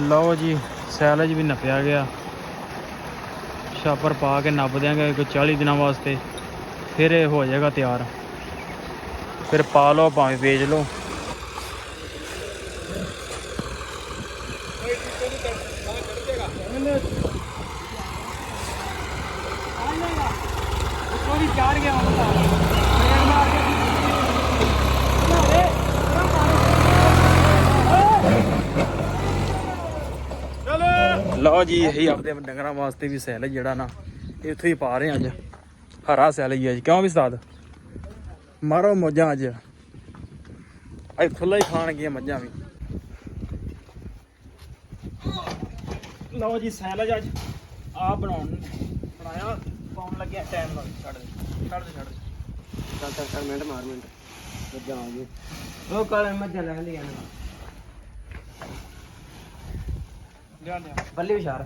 ਲਓ ਜੀ ਸੈਲਜ ਵੀ ਨੱਪਿਆ ਗਿਆ। ਛਾਪਰ ਪਾ ਕੇ ਨੱਪ ਦਿਆਂਗੇ ਕੋਈ 40 ਦਿਨਾਂ ਵਾਸਤੇ। ਫਿਰ ਇਹ ਹੋ ਜਾਏਗਾ ਤਿਆਰ। ਫਿਰ ਪਾ ਲਓ, ਭਾਵੇਂ ਵੇਚ ਲਓ। ਲਓ ਜੀ ਇਹੀ ਆਪਦੇ ਡੰਗਰਾਂ ਵਾਸਤੇ ਵੀ ਸੈਲ ਜਿਹੜਾ ਨਾ ਇੱਥੋਂ ਹੀ ਪਾ ਰਹੇ ਹਾਂ ਅੱਜ। ਹਰਾ ਸੈਲ ਹੀ ਅੱਜ। ਕਿਉਂ ਵੀ ਉਸਤਾਦ ਮਾਰੋ ਮੋਜਾਂ ਅੱਜ। ਅੱਜ ਖੁੱਲਾ ਹੀ ਖਾਣਗੀਆਂ ਮੱਝਾਂ ਵੀ। ਲਓ ਜੀ ਸੈਲ ਅੱਜ। ਆ ਬਣਾਉਣ ਬਣਾਇਆ ਪਾਉਣ ਲੱਗਿਆ ਟਾਈਮ ਨਾਲ। ਛੱਡ ਦੇ ਛੱਡ ਦੇ ਛੱਡ ਦੇ। ਚੱਲ ਚੱਲ ਮਿੰਟ ਮਾਰ ਮਿੰਟ। ਮੱਝਾਂ ਆ ਗਈ ਉਹ ਕਾਲੇ ਮੱਝਾਂ ਲੈ ਲਈਆਂ ਨੇ। ਲਿਆ ਲਿਆ ਬੱਲੀ ਵਿਚਾਰ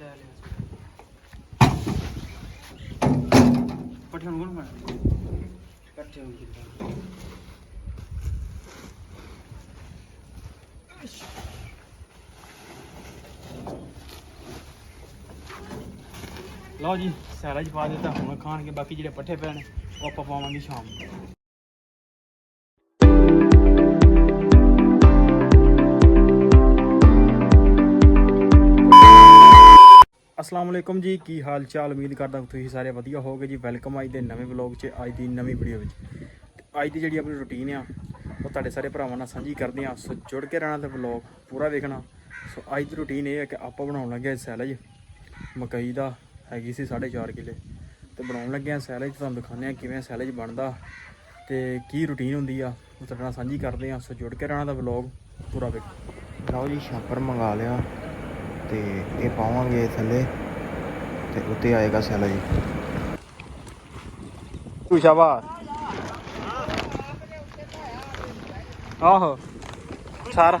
ਲੈ ਲਿਆ ਪਠਾਨ ਗੁਣ ਬਣਾ ਇਕੱਠੇ ਹੋ ਲਓ ਜੀ ਸੈਲਜ ਪਾ ਦਿੱਤਾ। ਹੁਣ ਖਾਣਗੇ ਬਾਕੀ ਜਿਹੜੇ ਪੱਠੇ ਨੇ, ਉਹ ਆਪਾਂ ਪਾਵਾਂਗੇ ਸ਼ਾਮ ਨੂੰ। ਅਸਲਾਮ ਵਾਲੇਕੁਮ ਜੀ, ਕੀ ਹਾਲ ਚਾਲ? ਉਮੀਦ ਕਰਦਾ ਤੁਸੀਂ ਸਾਰੇ ਵਧੀਆ ਹੋਵੋਗੇ ਜੀ। ਵੈਲਕਮ ਅੱਜ ਦੇ ਨਵੇਂ ਵਲੌਗ 'ਚ, ਅੱਜ ਦੀ ਨਵੀਂ ਵੀਡੀਓ ਵਿੱਚ। ਤੇ ਅੱਜ ਦੀ ਜਿਹੜੀ ਆਪਣੀ ਰੁਟੀਨ ਆ, ਉਹ ਤੁਹਾਡੇ ਸਾਰੇ ਭਰਾਵਾਂ ਨਾਲ ਸਾਂਝੀ ਕਰਦੇ ਆ। ਸੋ ਜੁੜ ਕੇ ਰਹਿਣਾ ਤੇ ਵਲੌਗ ਪੂਰਾ ਵੇਖਣਾ। ਸੋ ਅੱਜ ਦੀ ਰੁਟੀਨ ਇਹ ਹੈ ਕਿ ਆਪਾਂ ਬਣਾਉਣ ਲੱਗੇ ਸੈਲਜ ਮਕਈ ਦਾ ਹੈਗੀ ਸੀ 4.5 ਕਿੱਲੇ। ਤੇ ਬਣਾਉਣ ਲੱਗੇ ਆ ਸੈਲਜ ਤੁਹਾਨੂੰ ਦਿਖਾਉਂਦੇ ਆ ਕਿਵੇਂ ਸੈਲਜ ਬਣਦਾ ਤੇ ਕੀ ਰੁਟੀਨ ਹੁੰਦੀ ਆ, ਉਹ ਤੁਹਾਡੇ ਨਾਲ ਸਾਂਝੀ ਕਰਦੇ ਆ। ਸੋ ਜੁੜ ਕੇ ਰਹਿਣਾ ਦਾ ਵਲੌਗ ਪੂਰਾ ਵੇਖੋ। ਲਓ ਜੀ, ਛਾਪਰ ਮੰਗਾ ਲਿਆ। ਤੇ ਇਹ ਪਾਵਾਂਗੇ ਥੱਲੇ ਤੇ ਉੱਤੇ ਆਏਗਾ ਸੈਲਾ ਜੀ ਤੂੰ ਸ਼ਾਬਾਸ਼ ਆਹੋ ਸਾਰਾ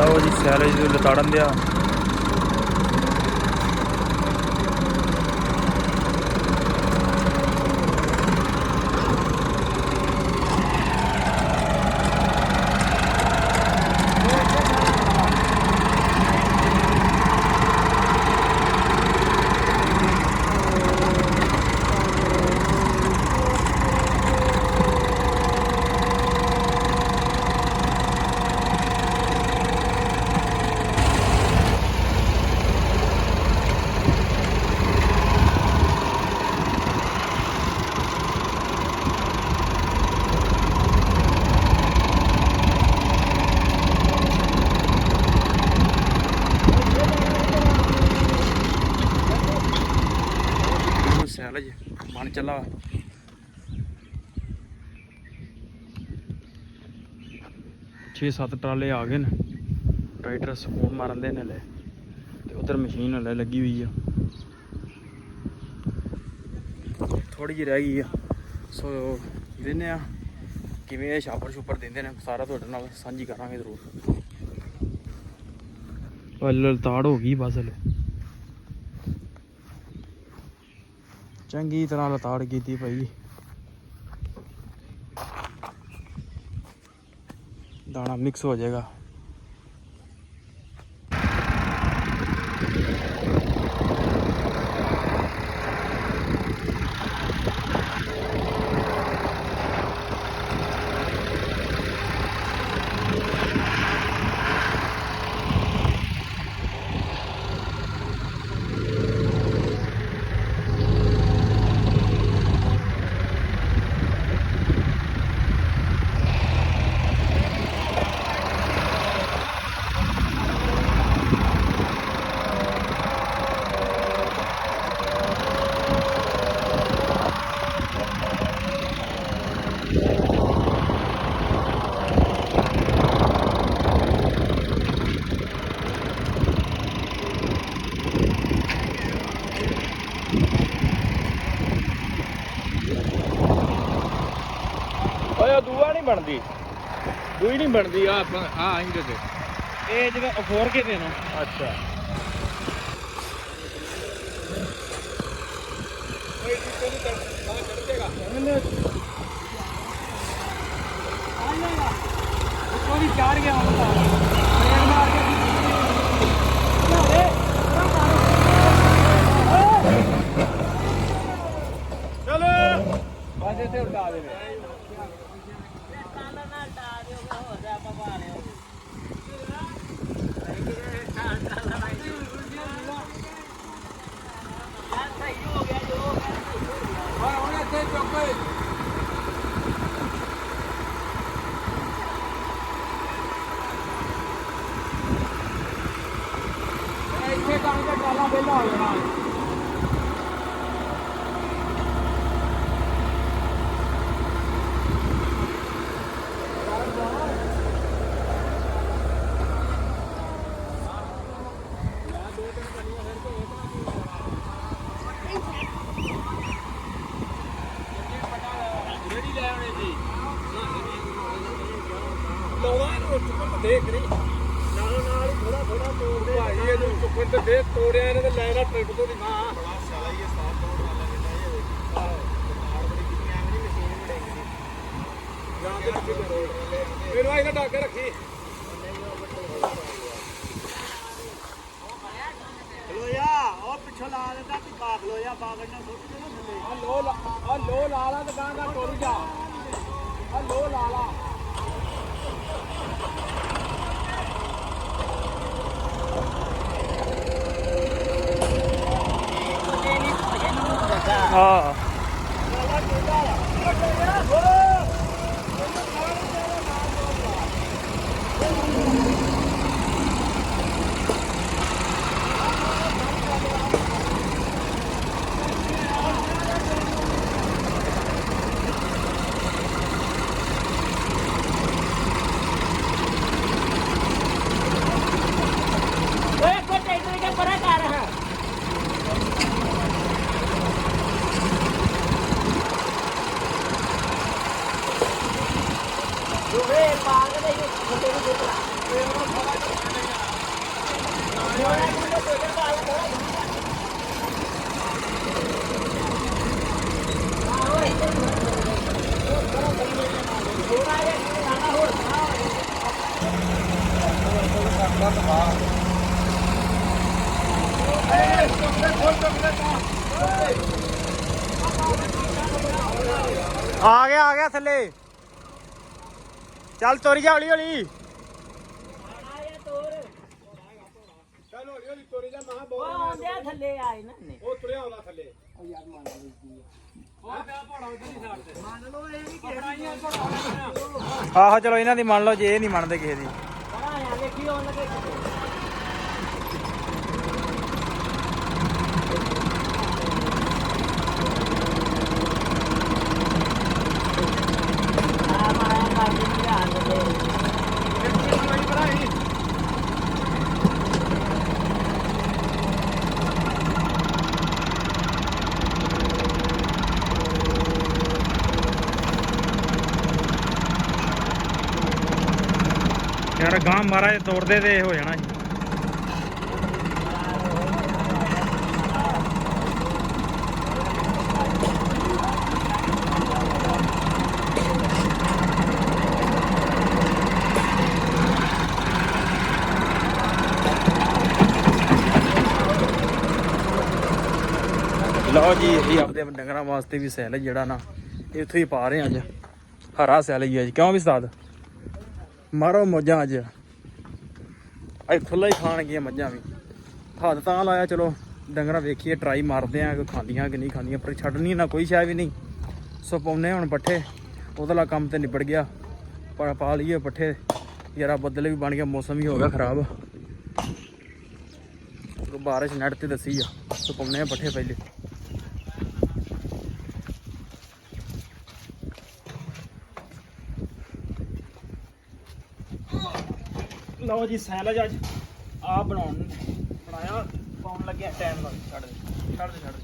ਲਓ ਜੀ ਸੈਲਜ ਨੂੰ ਲਤਾੜਨ ਦਿਆ ਸੈਲਜ ਬਣ ਚੱਲਾ। ਛੇ ਸੱਤ ਟਰਾਲੇ ਆ ਗਏ ਨੇ। ਟਰੈਕਟਰ ਸਕੂਨ ਮਾਰਨ ਦੇ ਨੇ ਲੈ। ਤੇ ਉਧਰ ਮਸ਼ੀਨ ਹਲੇ ਲੱਗੀ ਹੋਈ ਆ। ਥੋੜੀ ਜਿਹੀ ਰਹਿ ਗਈ ਆ। ਸੋ ਦਿੰਨੇ ਆ। ਕਿਵੇਂ ਇਹ ਛਾਪਰ ਛੁਪਰ ਦਿੰਦੇ ਨੇ, ਸਾਰਾ ਤੁਹਾਡੇ ਨਾਲ ਸਾਂਝੀ ਕਰਾਂਗੇ ਜ਼ਰੂਰ। ਉਹ ਲਲਤਾੜ ਹੋ ਗਈ ਬਸ ਹਲੇ। ਚੰਗੀ ਤਰ੍ਹਾਂ ਲਤਾੜ ਕੀਤੀ ਭਾਈ। ਦਾਣਾ ਮਿਕਸ ਹੋ ਜਾਏਗਾ ਓਏ ਦੂਆ ਨਹੀਂ ਬਣਦੀ। ਦੂਈ ਨਹੀਂ ਬਣਦੀ ਆ ਆ ਇੰਦੇ ਤੇ ਇਹ ਜਿਹੜਾ ਅਫੋਰ ਕੇ ਦੇਣਾ। ਅੱਛਾ। ਕੋਈ ਚਾੜ ਗਿਆ ਹੁਣ ਤਾਂ ਟ੍ਰੇਨ ਮਾਰ ਕੇ ਬਸ ਇੱਥੇ ਉਲਟਾ ਦੇ ਇੱਥੇ ਕੰਮ ਦਾ ਟਰਾਲਾ ਵਿਹਲਾ ਹੋ ਜਾਣਾ ਲਾਉਣਾ ਇਹਨੂੰ ਚੁੱਕਣ ਤੇ ਦੇਖ ਰਹੀ ਨਾਲ ਨਾਲ ਹੀ ਥੋੜਾ ਥੋੜਾ ਤੋੜਦੇ ਭਾਈ ਦੇ ਤੋੜਿਆ ਇਹਨੇ ਟ੍ਰਿਪ ਤੋਂ ਦੀ ਮਾਂ ਬੜਾ ਸਾਲਾ ਹੀ ਸਾਥ ਤੋੜ ਵਾਲਾ ਲੈਂਦਾ ਇਹ ਆਹ ਬੜੀ ਕਿੰਨੀ ਐਵੇਂ ਨਹੀਂ ਮਸ਼ੀਨ ਮੜੇਂਗੀ ਜਾਂ ਤੇ ਰੱਖੀ ਤੇ ਮੈਨੂੰ ਆਈ ਨਾ ਢੱਕ ਕੇ ਰੱਖੀ। ਲੋਇਆ ਉਹ ਪਿੱਛੋਂ ਲਾ ਲੈਂਦਾ ਤੂੰ ਬਾਗ ਲੋਇਆ ਬਾਗ ਨਾ ਸੁੱਟ ਦੇ ਨਾ ਥੱਲੇ। ਆ ਲੋ ਲਾ ਆ ਲੋ ਲਾ ਲਾ ਤੇ ਗਾਂ ਗਾਂ ਟੋਰੀ ਜਾ। ਆ ਲੋ ਲਾ। ਹਾਂ। ਆ ਗਿਆ ਆ ਗਿਆ ਥੱਲੇ। ਚੱਲ ਤੁਰ ਜਾ ਹੌਲੀ ਹੌਲੀ। ਚੱਲ ਹੌਲੀ ਹੌਲੀ ਤੋਰੀ ਜਾ ਮਾਂ ਉਹ ਆਉਂਦੇ ਆ ਥੱਲੇ ਆਏ ਨਾ ਨੇ ਉਹ ਤੁਰਿਆ ਆਉਂਦਾ ਥੱਲੇ। ਆਹੋ ਚਲੋ ਇਹਨਾਂ ਦੀ ਮੰਨ ਲਓ ਜੇ ਇਹ ਨਹੀਂ ਮੰਨਦੇ ਕਿਸੇ ਦੀ। ਪਰਾ ਆ ਵੇਖੀ ਉਹ ਯਾਰ ਗਾਂ ਮਹਾਰਾਜ ਤੋੜਦੇ ਤੇ ਹੋ ਜਾਣਾ ਜੀ ਲਓ ਜੀ, ਇਹ ਆਪਦੇ ਡੰਗਰਾਂ ਵਾਸਤੇ ਵੀ ਸੈਲ ਜਿਹੜਾ ਨਾ ਇੱਥੇ ਹੀ ਪਾ ਰਹੇ ਅੱਜ। ਹਰਾ ਸੈਲ ਹੀ ਹੈ ਜੀ ਕਿਉਂ ਵੀ ਸਾਦ ਮਾਰੋ ਮੋਜਾਂ ਅੱਜ। ਅੱਜ ਖੁੱਲਾ ਹੀ ਖਾਣਗੀਆਂ ਮੱਝਾਂ ਵੀ। ਹੱਥ ਤਾਂ ਲਾਇਆ, ਚਲੋ, ਡੰਗਰਾਂ ਵੇਖੀਏ ਟਰਾਈ ਮਾਰਦੇ ਆ ਕਿ ਖਾਂਦੀਆਂ ਕਿ ਨਹੀਂ ਖਾਂਦੀਆਂ, ਪਰ ਛੱਡਣੀ ਨਾ, ਕੋਈ ਸ਼ੈ ਵੀ ਨਹੀਂ। ਸੋ ਪਾਉਨੇ ਹੁਣ ਪੱਠੇ, ਉਹਦਾ ਕੰਮ ਤੇ ਨਿਬੜ ਗਿਆ। ਪਰ ਪਾ ਲਈਏ ਪੱਠੇ। ਯਾਰਾ ਬੱਦਲ ਵੀ ਬਣ ਗਿਆ, ਮੌਸਮ ਵੀ ਹੋ ਗਿਆ ਖਰਾਬ। ਬਾਰਿਸ਼ ਨੈਟ ਤੇ ਦੱਸੀ ਆ, ਸੋ ਪਾਉਨੇ ਆ ਪੱਠੇ ਪਹਿਲੇ। ਲਓ ਜੀ ਸੈਲਜ ਅੱਜ ਆ ਬਣਾਉਣ ਬਣਾਇਆ ਪਾਉਣ ਲੱਗਿਆ ਟਾਈਮ ਨਾਲ ਛੱਡ ਦੇ ਛੱਡ ਦੇ ਛੱਡ ਦੇ।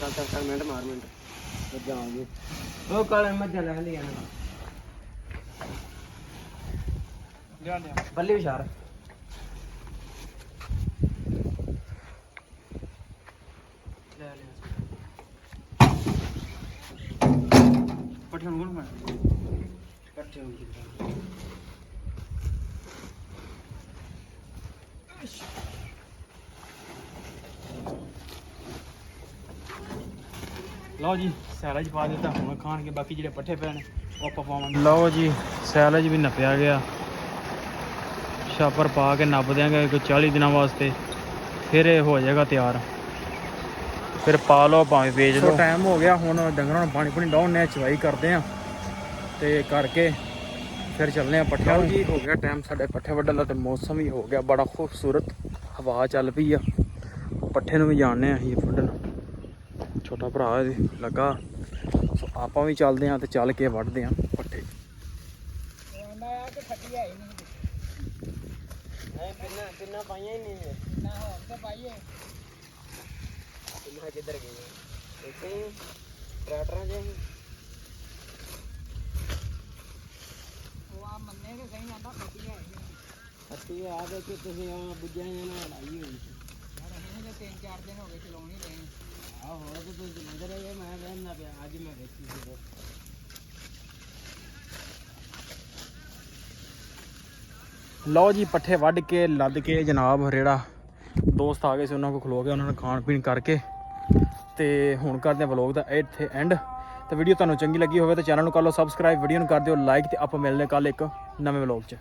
ਚੱਲ ਚੱਲ ਚੱਲ ਮਿੰਟ ਮਾਰ ਮਿੰਟ। ਗਈ ਉਹ ਕਾਲੇ ਮੱਝਾਂ ਲੈ ਲਈਆਂ ਨੇ। ਲਿਆ ਲਿਆ ਬੱਲੀ ਵਿਚਾਰ ਲੈ ਪੱਠੇ ਨੂੰ ਗੁਣ ਮੈਂ। ਇਕੱਠੇ ਹੋ ਲਓ ਜੀ ਸੈਲਜ ਪਾ ਦਿੱਤਾ ਹੁਣ ਖਾਣਗੇ ਬਾਕੀ ਜਿਹੜੇ ਪੱਠੇ ਪਏ ਨੇ ਉਹ ਆਪਾਂ ਪਾਵਾਂਗੇ। ਲਓ ਜੀ ਸੈਲਜ ਵੀ ਨੱਪਿਆ ਗਿਆ। ਛਾਪਰ ਪਾ ਕੇ ਨੱਪ ਦਿਆਂਗੇ ਕੋਈ 40 ਦਿਨਾਂ ਵਾਸਤੇ ਫਿਰ ਇਹ ਹੋ ਜਾਏਗਾ ਤਿਆਰ। ਫਿਰ ਪਾ ਲਓ ਭਾਵੇਂ ਵੇਚ ਲਓ। ਟਾਈਮ ਹੋ ਗਿਆ ਹੁਣ ਡੰਗਰਾਂ ਨੂੰ ਪਾਣੀ ਪਾਣੀ ਡਾਉਣ ਨੇ ਚਵਾਈ ਕਰਦੇ ਆ। ਤੇ ਕਰਕੇ ਫਿਰ ਚੱਲਦੇ ਆ ਪੱਠਿਆਂ ਨੂੰ ਜੀ ਹੋ ਗਿਆ ਟਾਈਮ ਸਾਡੇ ਪੱਠੇ ਵੱਢਣ ਦਾ ਤੇ ਮੌਸਮ ਵੀ ਹੋ ਗਿਆ ਬੜਾ ਖੂਬਸੂਰਤ। ਹਵਾ ਚੱਲ ਪਈ ਆ। ਪੱਠੇ ਨੂੰ ਵੀ ਜਾਣਦੇ ਆ ਅਸੀਂ ਵੱਢਣ। ਛੋਟਾ ਭਰਾ ਇਹਦੇ ਲੱਗਾ। ਸੋ ਆਪਾਂ ਵੀ ਚੱਲਦੇ ਆਂ ਤੇ ਚੱਲ ਕੇ ਵੱਢਦੇ ਆਂ ਪੱਠੇ। ਮੈਂ ਆ ਕੇ ਫੱਟੀ ਆਈ ਨਹੀਂ ਐ ਪਿੰਨਾ ਪਿੰਨਾ ਪਾਈਆਂ ਹੀ ਨਹੀਂ ਨਾ ਹੋਰ ਤੇ ਪਾਈਏ ਪਿੰਨਾ ਕਿੱਧਰ ਗਏ? ਇੱਥੇ ਹੀ ਟਰੈਕਟਰਾਂ 'ਚ ਹੀ ਉਹ ਆ ਮੰਨੇ ਕਿ ਆ ਦੇ ਕਿ ਤੁਸੀਂ ਆ ਬੁੱਝਾਂ ਨਾਲ ਲਾਈ ਹੋਈ। ਸੀ ਯਾਰ ਅਸੀਂ ਤੇ ਤਿੰਨ ਚਾਰ ਦਿਨ ਹੋ ਗਏ ਚਲਾਉਣੀ ਰਹੇ ਆ ਹੋਰ ਤੇ ਤੁਸੀਂ ਚਲਾਉਂਦੇ ਰਹੇ ਮੈਂ ਵੇਖਣਾ ਪਿਆ ਅੱਜ ਮੈਂ ਵੇਖੀ ਸੀ। ਲਓ ਜੀ ਪੱਠੇ ਵੱਢ ਕੇ ਲੱਦ ਕੇ ਜਨਾਬ ਰੇੜਾ ਦੋਸਤ ਆ ਗਏ ਸੀ ਉਹਨਾਂ ਕੋਲ ਖਲੋ ਕੇ ਉਹਨਾਂ ਨੇ ਖਾਣ ਪੀਣ ਕਰਕੇ। ਤੇ ਹੁਣ ਕਰਦੇ ਆ ਵਲੌਗ ਦਾ ਇੱਥੇ ਐਂਡ ਤੇ ਵੀਡੀਓ ਤੁਹਾਨੂੰ ਚੰਗੀ ਲੱਗੀ ਹੋਵੇ ਤਾਂ ਚੈਨਲ ਨੂੰ ਕਰ ਲਓ ਸਬਸਕ੍ਰਾਈਬ ਵੀਡੀਓ ਨੂੰ ਕਰ ਦਿਓ ਲਾਈਕ ਤੇ ਆਪਾਂ ਮਿਲਦੇ ਕੱਲ ਇੱਕ ਨਵੇਂ ਵਲੌਗ 'ਚ।